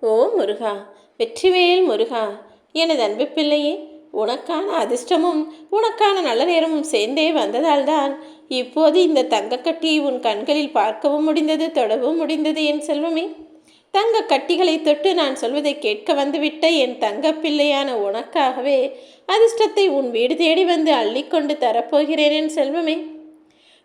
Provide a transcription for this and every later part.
ஓ முருகா வெற்றிவேல் முருகா எனது அன்பு பிள்ளையே உனக்கான அதிர்ஷ்டமும் உனக்கான நல்ல நேரமும் சேர்ந்தே வந்ததால்தான் இப்போது இந்த தங்கக்கட்டியை உன் கண்களில் பார்க்கவும் முடிந்தது தொடவும் முடிந்தது என் செல்வமே. தங்க கட்டிகளை தொட்டு நான் சொல்வதை கேட்க வந்துவிட்ட என் தங்க பிள்ளையான உனக்காகவே அதிர்ஷ்டத்தை உன் வீடு தேடி வந்து அள்ளிக்கொண்டு தரப்போகிறேன் என் செல்வமே.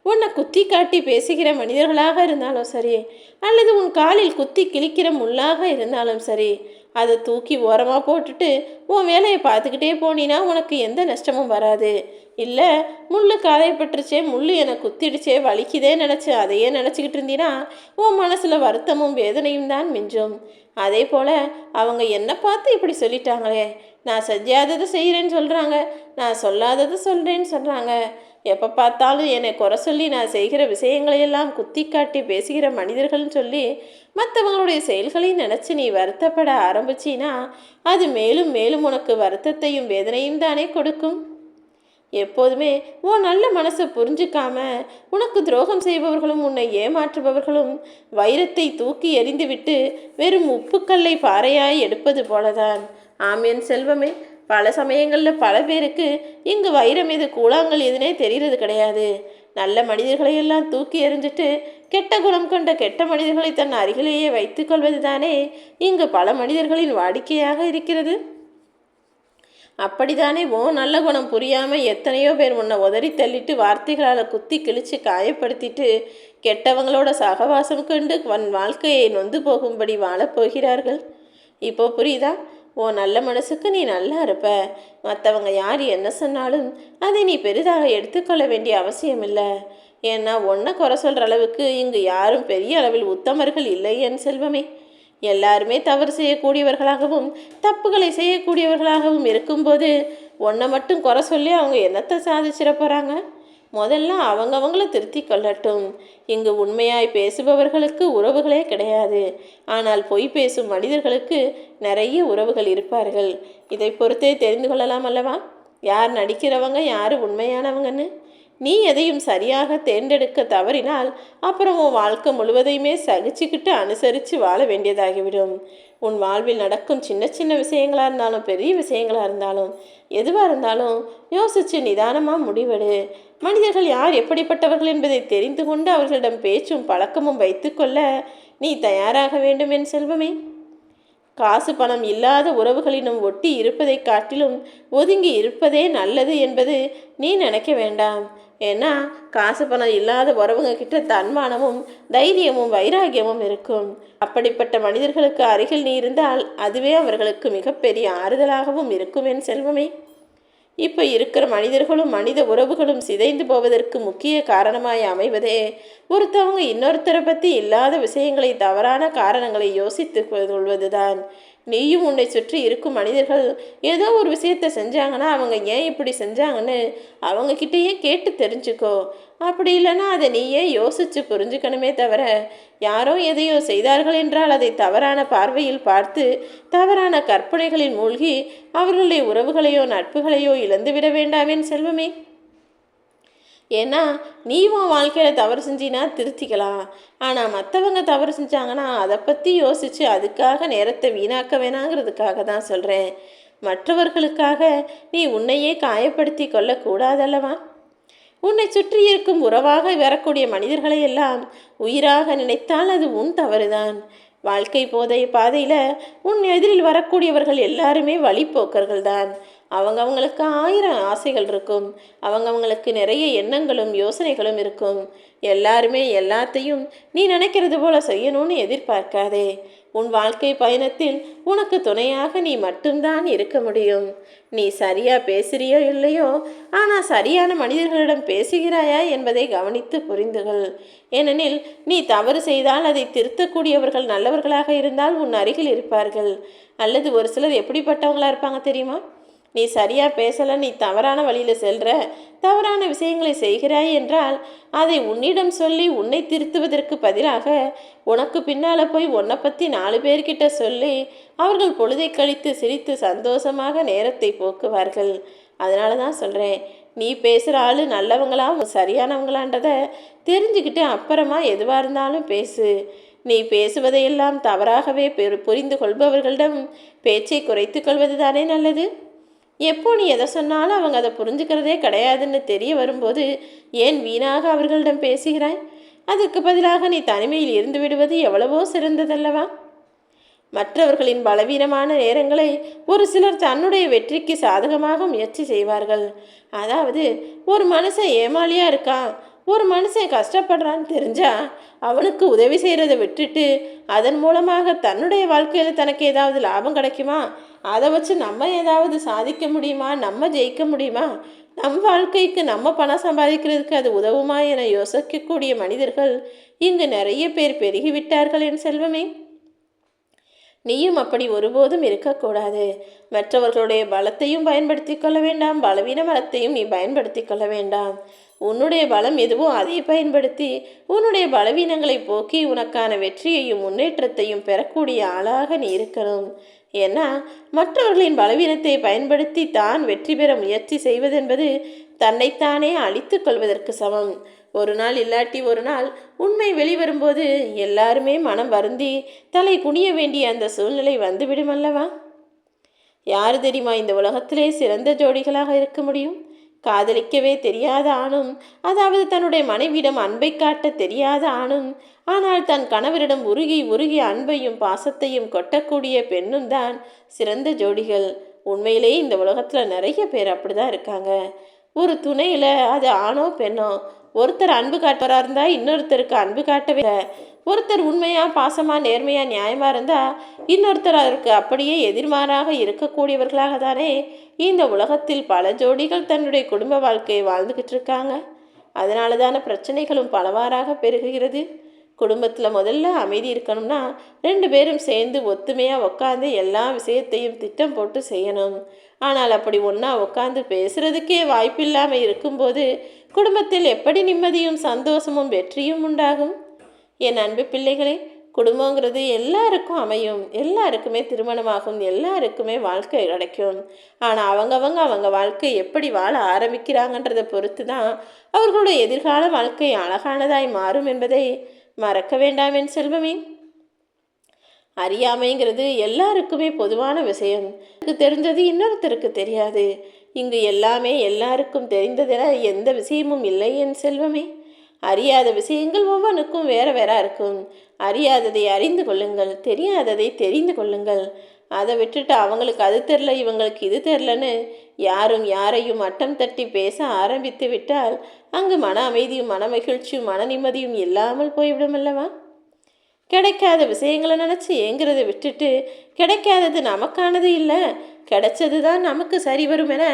உன்னை குத்தி காட்டி பேசுகிற மனிதர்களாக இருந்தாலும் சரி அல்லது உன் காலில் குத்தி கிழிக்கிற முள்ளாக இருந்தாலும் சரி அதை தூக்கி ஓரமாக போட்டுட்டு உன் வேலையை பார்த்துக்கிட்டே போனீன்னா உனக்கு எந்த நஷ்டமும் வராது. இல்லை முள் காயப்பட்டுருச்சே முள் என்னை குத்திடுச்சே வலிக்குதே நினச்சி அதையே நினச்சிக்கிட்டு இருந்தீன்னா உன் மனசில் வருத்தமும் வேதனையும் தான் மிஞ்சும். அதே போல் அவங்க என்னை பார்த்து இப்படி சொல்லிட்டாங்களே நான் செய்யாததை செய்கிறேன்னு சொல்கிறாங்க நான் சொல்லாததை சொல்கிறேன்னு சொல்கிறாங்க எப்போ பார்த்தாலும் என்னை குறை சொல்லி நான் செய்கிற விஷயங்களையெல்லாம் குத்தி காட்டி பேசுகிற மனிதர்கள்னு சொல்லி மற்றவங்களுடைய செயல்களையும் நினச்சி நீ வருத்தப்பட ஆரம்பிச்சினா அது மேலும் மேலும் உனக்கு வருத்தத்தையும் வேதனையும் தானே கொடுக்கும். எப்போதுமே உன் நல்ல மனசை புரிஞ்சுக்காம உனக்கு துரோகம் செய்பவர்களும் உன்னை ஏமாற்றுபவர்களும் வைரத்தை தூக்கி எறிந்துவிட்டு வெறும் உப்புக்கல்லை பாறையாய் எடுப்பது போலதான். ஆமேன் செல்வமே. பல சமயங்களில் பல பேருக்கு இங்கு வைரம் எது கூழாங்கல் எதுனே தெரிகிறது கிடையாது. நல்ல மனிதர்களை எல்லாம் தூக்கி எறிஞ்சிட்டு கெட்ட குணம் கொண்ட கெட்ட மனிதர்களை தன் அருகிலேயே வைத்துக்கொள்வது தானே இங்கு பல மனிதர்களின் வாடிக்கையாக இருக்கிறது? அப்படித்தானே ஓ நல்ல குணம் புரியாமல் எத்தனையோ பேர் உன்னை உதறி தள்ளிட்டு வார்த்தைகளால் குத்தி கிழிச்சு காயப்படுத்திட்டு கெட்டவங்களோட சகவாசம் கண்டு வன் வாழ்க்கையை நொந்து போகும்படி வாழப்போகிறார்கள் இப்போ புரியுதா? ஓ நல்ல மனசுக்கு நீ நல்லா இருப்ப. மற்றவங்க யார் என்ன சொன்னாலும் அதை நீ பெரிதாக எடுத்துக்கொள்ள வேண்டிய அவசியம் இல்லை ஏன்னா ஒன்றை குறை சொல்கிற அளவுக்கு இங்கு யாரும் பெரிய அளவில் உத்தமர்கள் இல்லை என் செல்வமே. எல்லாருமே தவறு செய்யக்கூடியவர்களாகவும் தப்புகளை செய்யக்கூடியவர்களாகவும் இருக்கும்போது ஒன்றை மட்டும் குறை சொல்லி அவங்க என்னத்தை சாதிச்சிட போகிறாங்க முதல்ல அவங்கவங்கள திருத்தி கொள்ளட்டும். இங்கு உண்மையாய் பேசுபவர்களுக்கு உறவுகளே கிடையாது. ஆனால் பொய் பேசும் மனிதர்களுக்கு நிறைய உறவுகள் இருப்பார்கள். இதை பொறுத்தே தெரிந்து கொள்ளலாம் அல்லவா? யார் நடிக்கிறவங்க யார் உண்மையானவங்கன்னு? நீ எதையும் சரியாக தேர்ந்தெடுக்க தவறினால் அப்புறம் உன் வாழ்க்கை முழுவதையுமே சகிச்சுக்கிட்டு அனுசரித்து வாழ வேண்டியதாகிவிடும். உன் வாழ்வில் நடக்கும் சின்ன சின்ன விஷயங்களாக இருந்தாலும் பெரிய விஷயங்களாக இருந்தாலும் எதுவாக இருந்தாலும் யோசித்து நிதானமாக முடிவெடு. மனிதர்கள் யார் எப்படிப்பட்டவர்கள் என்பதை தெரிந்து கொண்டு அவர்களிடம் பேச்சும் பழக்கமும் வைத்துக்கொள்ள நீ தயாராக வேண்டும் என் செல்வமே. காசு பணம் இல்லாத உறவுகளினும் ஒட்டி இருப்பதை காட்டிலும் ஒதுங்கி இருப்பதே நல்லது என்பது நீ நினைக்க வேண்டாம். ஏன்னா காசு பணம் இல்லாத உறவுங்க கிட்ட தன்மானமும் தைரியமும் வைராகியமும் இருக்கும். அப்படிப்பட்ட மனிதர்களுக்கு அருகில் நீ இருந்தால் அதுவே அவர்களுக்கு மிகப்பெரிய ஆறுதலாகவும் இருக்கும் என் செல்வமே. இப்போ இருக்கிற மனிதர்களும் மனித உறவுகளும் சிதைந்து போவதற்கு முக்கிய காரணமாய் அமைவதே ஒருத்தவங்க இன்னொருத்தரை பற்றி இல்லாத விஷயங்களை தவறான காரணங்களை யோசித்து கொள்வதுதான். நீயும் உன்னை சுற்றி இருக்கும் மனிதர்கள் ஏதோ ஒரு விஷயத்த செஞ்சாங்கன்னா அவங்க ஏன் இப்படி செஞ்சாங்கன்னு அவங்க கிட்டேயே கேட்டு தெரிஞ்சுக்கோ. அப்படி இல்லைன்னா அதை நீயே யோசித்து புரிஞ்சுக்கணுமே தவிர யாரோ எதையோ செய்தார்கள் என்றால் அதை தவறான பார்வையில் பார்த்து தவறான கற்பனைகளில் மூழ்கி அவர்களுடைய உறவுகளையோ நட்புகளையோ இழந்துவிட வேண்டாமேன் செல்வமே. ஏன்னா நீ உன் வாழ்க்கையில் தவறு செஞ்சினா திருத்திக்கலாம். ஆனால் மற்றவங்க தவறு செஞ்சாங்கன்னா அதை பற்றி யோசித்து அதுக்காக நேரத்தை வீணாக்க வேணாங்கிறதுக்காக தான் சொல்கிறேன் மற்றவர்களுக்காக நீ உன்னையே காயப்படுத்தி கொள்ளக்கூடாதல்லவா? உன்னை சுற்றி இருக்கும் உறவாக வரக்கூடிய மனிதர்களை எல்லாம் உயிராக நினைத்தால் அது உன் தவறுதான். வாழ்க்கை போதை பாதையில் உன் எதிரில் வரக்கூடியவர்கள் எல்லாருமே வழிப்போக்கர்கள் தான் அவங்கவங்களுக்கு ஆயிரம் ஆசைகள் இருக்கும். அவங்கவங்களுக்கு நிறைய எண்ணங்களும் யோசனைகளும் இருக்கும். எல்லாருமே எல்லாத்தையும் நீ நினைக்கிறது போல செய்யணும்னு எதிர்பார்க்காதே. உன் வாழ்க்கை பயணத்தில் உனக்கு துணையாக நீ மட்டும்தான் இருக்க முடியும். நீ சரியா பேசுறியோ இல்லையோ ஆனால் சரியான மனிதர்களிடம் பேசுகிறாயா என்பதை கவனித்து புரிந்துகள். ஏனெனில் நீ தவறு செய்தால் அதை திருத்தக்கூடியவர்கள் நல்லவர்களாக இருந்தால் உன் அருகில் இருப்பார்கள். அல்லது ஒரு சிலர் எப்படிப்பட்டவங்களா இருப்பாங்க தெரியுமா? நீ சரியாக பேசலை நீ தவறான வழியில் செல்கிற தவறான விஷயங்களை செய்கிறாய் என்றால் அதை உன்னிடம் சொல்லி உன்னை திருத்துவதற்கு பதிலாக உனக்கு பின்னால் போய் உன்னை பற்றி நாலு பேர்கிட்ட சொல்லி அவர்கள் பொழுதை கழித்து சிரித்து சந்தோஷமாக நேரத்தை போக்குவார்கள். அதனால தான் சொல்கிறேன் நீ பேசுகிற ஆள் நல்லவங்களா சரியானவங்களான்றதை தெரிஞ்சுக்கிட்டு அப்புறமா எதுவாக இருந்தாலும் பேசு. நீ பேசுவதையெல்லாம் தவறாகவே பெரு புரிந்து கொள்பவர்களிடம் பேச்சை குறைத்து கொள்வது தானே நல்லது? எப்போ நீ எதை சொன்னாலும் அவங்க அதை புரிஞ்சுக்கிறதே கிடையாதுன்னு தெரிய வரும்போது ஏன் வீணாக அவர்களிடம் பேசுகிறாய்? அதற்கு பதிலாக நீ தனிமையில் இருந்து விடுவது எவ்வளவோ சிறந்ததல்லவா? மற்றவர்களின் பலவீனமான நேரங்களை ஒரு சிலர் தன்னுடைய வெற்றிக்கு சாதகமாக முயற்சி செய்வார்கள். அதாவது ஒரு மனுஷன் ஏமாளியாக இருக்கான் ஒரு மனுஷன் கஷ்டப்படுறான்னு தெரிஞ்சா அவனுக்கு உதவி செய்கிறத விட்டுட்டு அதன் மூலமாக தன்னுடைய வாழ்க்கையில் தனக்கு ஏதாவது லாபம் கிடைக்குமா? அதை வச்சு நம்ம ஏதாவது சாதிக்க முடியுமா? நம்ம ஜெயிக்க முடியுமா? நம் வாழ்க்கைக்கு நம்ம பணம் சம்பாதிக்கிறதுக்கு அது உதவுமா என யோசிக்கக்கூடிய மனிதர்கள் இங்கு நிறைய பேர் பெருகிவிட்டார்கள் என் செல்வமே. நீயும் அப்படி ஒருபோதும் இருக்கக்கூடாது. மற்றவர்களுடைய பலத்தையும் பயன்படுத்தி கொள்ள வேண்டாம். பலவீன பலத்தையும் நீ பயன்படுத்தி கொள்ள வேண்டாம். உன்னுடைய பலம் எதுவோ அதை பயன்படுத்தி உன்னுடைய பலவீனங்களை போக்கி உனக்கான வெற்றியையும் முன்னேற்றத்தையும் பெறக்கூடிய ஆளாக நீ இருக்கணும். ஏன்னா மற்றவர்களின் பலவீனத்தை பயன்படுத்தி தான் வெற்றி பெற முயற்சி செய்வதென்பது தன்னைத்தானே அழித்து கொள்வதற்கு சமம். ஒரு நாள் இல்லாட்டி ஒரு நாள் உண்மை வெளிவரும்போது எல்லாருமே மனம் வருந்தி தலை குனிய வேண்டிய அந்த சூழ்நிலை வந்துவிடும் அல்லவா? யார் தெரியுமா இந்த உலகத்திலே சிறந்த ஜோடிகளாக இருக்க முடியும்? காதலிக்கவே தெரியாத ஆணும் அதாவது தன்னுடைய மனைவியிடம் அன்பை காட்ட தெரியாத ஆணும் ஆனால் தன் கணவரிடம் உருகி உருகி அன்பையும் பாசத்தையும் கொட்டக்கூடிய பெண்ணும் தான் சிறந்த ஜோடிகள். உண்மையிலேயே இந்த உலகத்தில் நிறைய பேர் அப்படி தான் இருக்காங்க. ஒரு துணையில் அது ஆணோ பெண்ணோ ஒருத்தர் அன்பு காட்டுறா இருந்தால் இன்னொருத்தருக்கு அன்பு காட்டவே ஒருத்தர் உண்மையாக பாசமாக நேர்மையாக நியாயமாக இருந்தால் இன்னொருத்தர் அதற்கு அப்படியே எதிர்மாறாக இருக்கக்கூடியவர்களாக தானே இந்த உலகத்தில் பல ஜோடிகள் தன்னுடைய குடும்ப வாழ்க்கையை வாழ்ந்துக்கிட்டு இருக்காங்க. அதனால தானே பிரச்சனைகளும் பலவாறாக பெருகுகிறது. குடும்பத்தில் முதல்ல அமைதி இருக்கணும்னா ரெண்டு பேரும் சேர்ந்து ஒத்துமையாக உட்காந்து எல்லா விஷயத்தையும் திட்டம் போட்டு செய்யணும். ஆனால் அப்படி ஒன்றா உட்காந்து பேசுகிறதுக்கே வாய்ப்பில்லாமல் இருக்கும்போது குடும்பத்தில் எப்படி நிம்மதியும் சந்தோஷமும் வெற்றியும் உண்டாகும்? என் அன்பு பிள்ளைகளே குடும்பங்கிறது எல்லாருக்கும் அமையும். எல்லாருக்குமே திருமணமாகும். எல்லாருக்குமே வாழ்க்கை கிடைக்கும். ஆனால் அவங்கவங்க அவங்க வாழ்க்கை எப்படி வாழ ஆரம்பிக்கிறாங்கன்றதை பொறுத்து தான் அவர்களுடைய எதிர்கால வாழ்க்கை அழகானதாய் மாறும் என்பதை மறக்க வேண்டாம் என் செல்வமே. அறியாமைங்கிறது எல்லாருக்குமே பொதுவான விஷயம். எனக்கு தெரிஞ்சது இன்னொருத்தருக்கு தெரியாது. இங்கு எல்லாமே எல்லாருக்கும் தெரிந்ததென எந்த விஷயமும் இல்லை என் செல்வமே. அறியாத விஷயங்கள் ஒவ்வொன்றுக்கும் வேற வேற இருக்கும். அறியாததை அறிந்து கொள்ளுங்கள் தெரியாததை தெரிந்து கொள்ளுங்கள். அதை விட்டுட்டு அவங்களுக்கு அது தெரில இவங்களுக்கு இது தெரிலன்னு யாரும் யாரையும் மட்டம் தட்டி பேச ஆரம்பித்து விட்டால் அங்கு மன அமைதியும் மன மகிழ்ச்சியும் மன நிம்மதியும் இல்லாமல் போய்விடும் அல்லவா? கிடைக்காத விஷயங்களை நினச்சி ஏங்கிறத விட்டுட்டு கிடைக்காதது நமக்கானது இல்லை கிடைச்சது தான் நமக்கு சரி வரும் என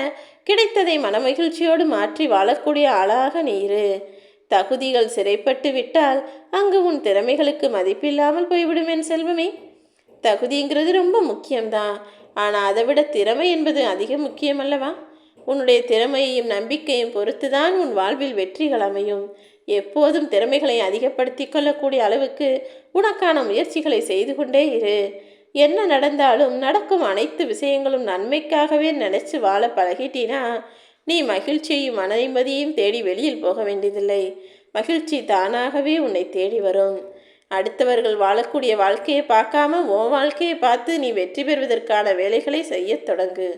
கிடைத்ததை மனமகிழ்ச்சியோடு மாற்றி வாழக்கூடிய ஆளாக நீரு தகுதிகள் சிறைப்பட்டு விட்டால் அங்கு உன் திறமைகளுக்கு மதிப்பில்லாமல் போய்விடும் என் செல்வமே. தகுதிங்கிறது ரொம்ப முக்கியம்தான். ஆனால் அதை விட திறமை என்பது அதிக முக்கியம் அல்லவா உன்னுடைய திறமையையும் நம்பிக்கையும் பொறுத்துதான் உன் வாழ்வில் வெற்றிகள் அமையும். எப்போதும் திறமைகளை அதிகப்படுத்தி கொள்ளக்கூடிய அளவுக்கு உனக்கான முயற்சிகளை செய்து கொண்டே இரு. என்ன நடந்தாலும் நடக்கும் அனைத்து விஷயங்களும் நன்மைக்காகவே நினைச்சு வாழ பழகிட்டினா நீ மகிழ்ச்சியையும் மனநிம்மதியையும் தேடி வெளியில் போக வேண்டியதில்லை. மகிழ்ச்சி தானாகவே உன்னை தேடி வரும். அடுத்தவர்கள் வாழக்கூடிய வாழ்க்கையை பார்க்காம உன் வாழ்க்கையை பார்த்து நீ வெற்றி பெறுவதற்கான வேலைகளை செய்யத் தொடங்கு.